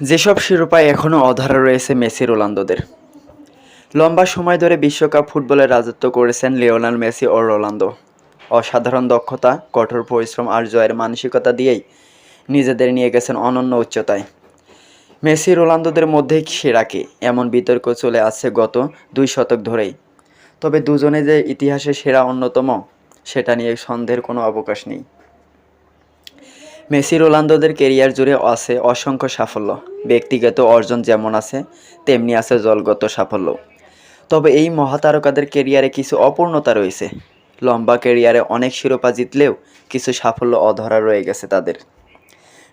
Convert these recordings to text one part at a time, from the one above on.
যেসব শিরোপায় এখনও অধরা রয়েছে মেসি, রোনালদোদের। লম্বা সময় ধরে বিশ্বকাপ ফুটবলে রাজত্ব করেছেন লিওনাল মেসি ও রোনালদো। অসাধারণ দক্ষতা, কঠোর পরিশ্রম আর জয়ের মানসিকতা দিয়েই নিজেদের নিয়ে গেছেন অনন্য উচ্চতায়। মেসি, রোনালদোদের মধ্যেই সেরা কে? এমন বিতর্ক চলে আসছে গত দুই শতক ধরেই। তবে দুজনে যে ইতিহাসে সেরা অন্যতম, সেটা নিয়ে সন্দেহের কোনো অবকাশ নেই। মেসি রোনালদোদের কেরিয়ার জুড়ে আছে অসংখ্য সাফল্য। ব্যক্তিগত অর্জন যেমন আছে, তেমনি আছে জলগত সাফল্য। তবে এই মহাতারকাদের কেরিয়ারে কিছু অপূর্ণতা রয়েছে। লম্বা কেরিয়ারে অনেক শিরোপা জিতলেও কিছু সাফল্য অধরা রয়ে গেছে তাদের।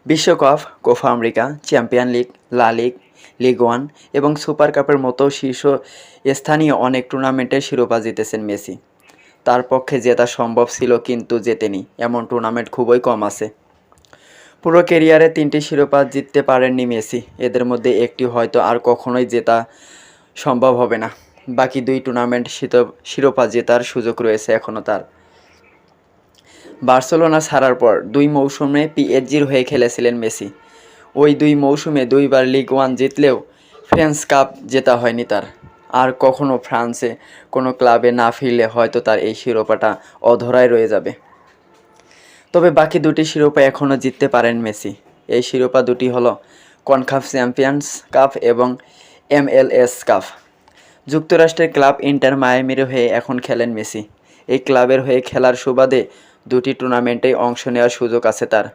বিশ্বকাপ Copa America, champion league, la liga league one এবং সুপার কাপের মতো শীর্ষ স্থানীয় অনেক টুর্নামেন্টে শিরোপা জিতেছেন মেসি। তার পক্ষে জেতা সম্ভব ছিল কিন্তু জেতেনি। এমন টুর্নামেন্ট খুবই কম আছে। পুরো কেরিয়ারে তিনটি শিরোপা জিততে পারেননি মেসি। এদের মধ্যে একটি হয়তো আর কখনোই জেতা সম্ভব হবে না। বাকি দুই টুর্নামেন্ট শিরোপা জেতার সুযোগ রয়েছে এখনও তার। বার্সেলোনা ছাড়ার পর দুই মৌসুমে পিএসজির হয়ে খেলেছিলেন মেসি। ওই দুই মৌসুমে দুইবার লিগ ওয়ান জিতলেও ফ্রেন্স কাপ জেতা হয়নি তার। আর কখনো ফ্রান্সে কোনো ক্লাবে না ফিরলে হয়তো তার এই শিরোপাটা অধরায় রয়ে যাবে। তবে বাকি দুটি শিরোপা এখনও জিততে পারেন মেসি। এই শিরোপা দুটি হলো কনকাফ চ্যাম্পিয়ন্স কাপ এবং এমএলএস কাপ। যুক্তরাষ্ট্রের ক্লাব ইন্টার মায়ামির হয়ে এখন খেলেন মেসি। এই ক্লাবের হয়ে খেলার সুবাদে দুটি টুর্নামেন্টে অংশ নেওয়ার সুযোগ আছে তার।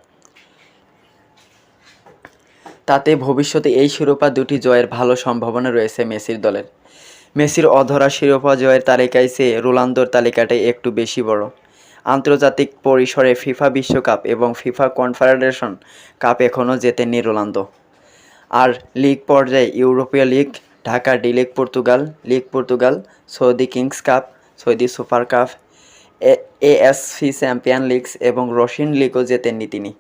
তাতে ভবিষ্যতে এই শিরোপা দুটি জয়ের ভালো সম্ভাবনা রয়েছে মেসির দলের। মেসির অধরা শিরোপা জয়ের তালিকায় চেয়ে রোনালদোর তালিকাটাই একটু বেশি বড়। আন্তর্জাতিক পরিসরে ফিফা বিশ্বকাপ এবং ফিফা কনফেডারেশন কাপ এখনও জেতেননি রোনালদো। আর লিগ পর্যায়ে ইউরোপীয় league, Dhaka, D league, Portugal league Portugal, Saudi kings cup, Saudi super cup AFC champion leagues এবং রশিয়ান লিগও জেতেননি তিনি।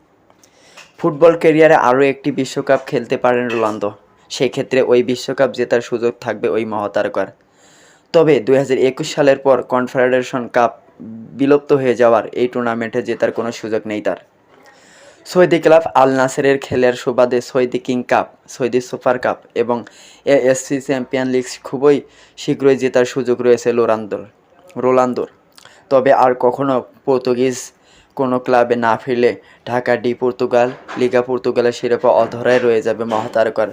ফুটবল ক্যারিয়ারে আরও একটি বিশ্বকাপ খেলতে পারেন রোনালদো। সেক্ষেত্রে ওই বিশ্বকাপ জেতার সুযোগ থাকবে ওই মহাতারকার। তবে দু হাজার একুশ সালের পর কনফেডারেশন কাপ বিলুপ্ত হয়ে যাওয়ার এই টুর্নামেন্টে জেতার কোনো সুযোগ নেই তার। সৌদি ক্লাব আল নাসেরের খেলার সুবাদে Saudi king cup, Saudi super cup এবং এএসসি চ্যাম্পিয়ন লিগ খুবই শীঘ্রই জেতার সুযোগ রয়েছে লোরান্দোর রোলান্দোর তবে আর কখনো পর্তুগিজ কোনো ক্লাবে না ফিরলে ঢাকা ডি পর্তুগাল, লিগা পর্তুগালের শিরোপা অধরায় রয়ে যাবে মহাতারকার।